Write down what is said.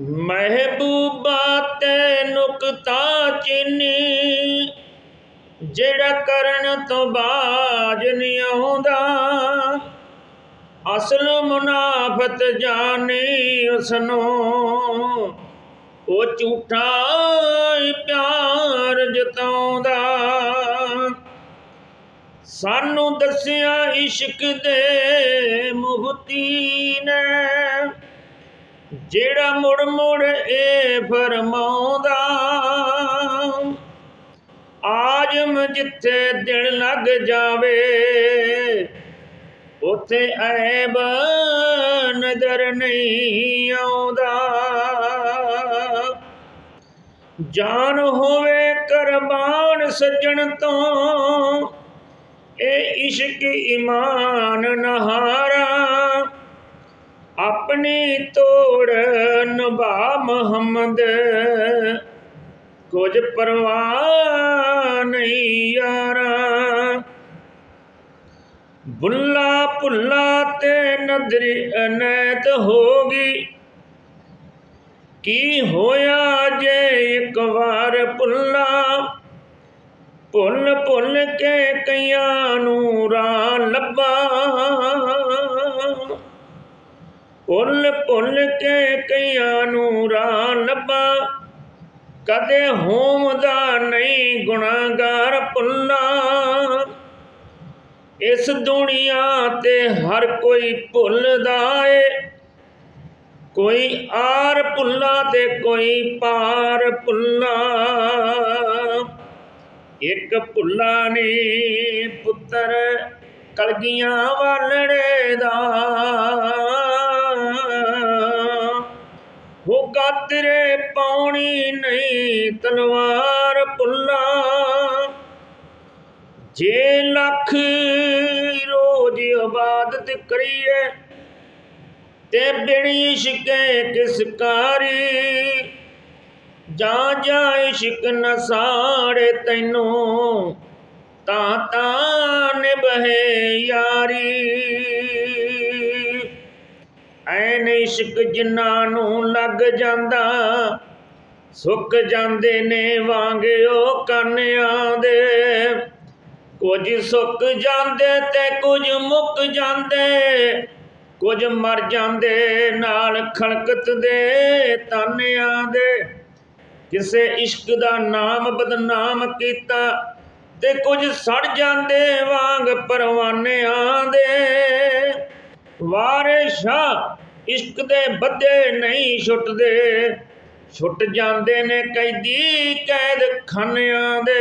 ਮਹਿਬੂਬਾ ਤੇ ਨੁਕਤਾ ਚੀਨੀ, ਜਿਹੜਾ ਕਰਨ ਤੋਂ ਬਾਜ ਨਹੀਂ ਆਉਂਦਾ। ਅਸਲ ਮੁਨਾਫਤ ਜਾਣੀ ਉਸਨੂੰ, ਉਹ ਝੂਠਾ ਪਿਆਰ ਜਤਾਉਂਦਾ। ਸਾਨੂੰ ਦੱਸਿਆ ਇਸ਼ਕ ਦੇ ਮੁਫਤੀ ਨੇ ਜਿਹੜਾ ਮੁੜ ਮੁੜ ਇਹ ਫਰਮਾਉਂਦਾ, ਆਜਮ ਜਿੱਥੇ ਦਿਲ ਲੱਗ ਜਾਵੇ, ਉਥੇ ਐਬ ਨਜ਼ਰ ਨਹੀਂ ਆਉਂਦਾ। ਜਾਨ ਹੋਵੇ ਕੁਰਬਾਨ ਸੱਜਣ ਤੋਂ, ਇਹ ਇਸ਼ਕ ਈਮਾਨ ਨਹਾਰਾ। ਆਪਣੀ ਤੋੜ ਨਭਾ ਮੁਹੰਮਦ। ਕੁਝ ਪਰਵਾਹ ਨਹੀਂ ਯਾਰਾ। ਬੁੱਲਾ ਭੁੱਲਾ ਤੇ ਨਦਰੀ ਅਨੈਤ ਹੋਗੀ ਕੀ ਹੋਇਆ ਜੇ ਇੱਕ ਵਾਰ ਭੁੱਲਾ? ਭੁੱਲ ਭੁੱਲ ਕੇ ਕਈਆਂ ਨੂੰ ਰਾਹ ਲੱਭਾ। ਭੁੱਲ ਭੁੱਲ ਕੇ ਕਈਆਂ ਨੂੰ ਰਾਹ ਲੱਭਾ। ਕਦੇ ਹੋਮਦਾ ਨਹੀਂ ਗੁਨਾਹਗਾਰ ਭੁੱਲਾ। ਇਸ ਦੁਨੀਆ ਤੇ ਹਰ ਕੋਈ ਭੁੱਲਦਾ ਏ। ਕੋਈ ਆਰ ਭੁੱਲਾ ਤੇ ਕੋਈ ਪਾਰ ਭੁੱਲਾ। ਇੱਕ ਭੁੱਲਾ ਨੇ ਪੁੱਤਰ, ਕਲਗੀਆਂ ਵਾਲੜੇ ਦਾ। ਹੋ ਪਾਉਣੀ ਨਹੀਂ ਤਲਵਾਰ ਭੁੱਲਾ ਜੇ ਲੱਖ ਰੋਜ਼ ਇਬਾਦਤ ਕਰੀਏ, ਤੇ ਬਿੜੀ ਇਸ਼ਕੇ ਕਿਸ ਕਾਰੀ? ਜਾਂ ਜਾਂ ਇਸ਼ਕ ਨਸਾੜੇ ਤੈਨੂੰ, ਤਾਂ ਤਾਂ ਨਿਭੇ ਯਾਰੀ। ਇਸ਼ਕ ਜਿਨ੍ਹਾਂ ਨੂੰ ਲੱਗ ਜਾਂਦਾ, ਸੁੱਕ ਜਾਂਦੇ ਨੇ ਵਾਂਗਿਓ ਕਾਨਿਆਂ ਦੇ। ਕੁਝ ਸੁੱਕ ਜਾਂਦੇ ਤੇ ਕੁਝ ਮੁੱਕ ਜਾਂਦੇ, ਕੁਝ ਮਰ ਜਾਂਦੇ ਨਾਲ ਖਲਕਤ ਦੇ ਤਾਨਿਆਂ ਦੇ। ਕਿਸੇ ਇਸ਼ਕ ਦਾ ਨਾਮ ਬਦਨਾਮ ਕੀਤਾ ਤੇ ਕੁਝ ਸੜ ਜਾਂਦੇ ਵਾਂਗ ਪਰਵਾਨਿਆਂ ਦੇ। ਵਾਰਿਸ਼ਾ ਇਸ਼ਕ ਦੇ ਬੱਦੇ ਨਹੀਂ ਛੁੱਟਦੇ। ਛੁੱਟ ਜਾਂਦੇ ਨੇ ਕੈਦੀ ਕੈਦ ਖਾਨਿਆਂ ਦੇ।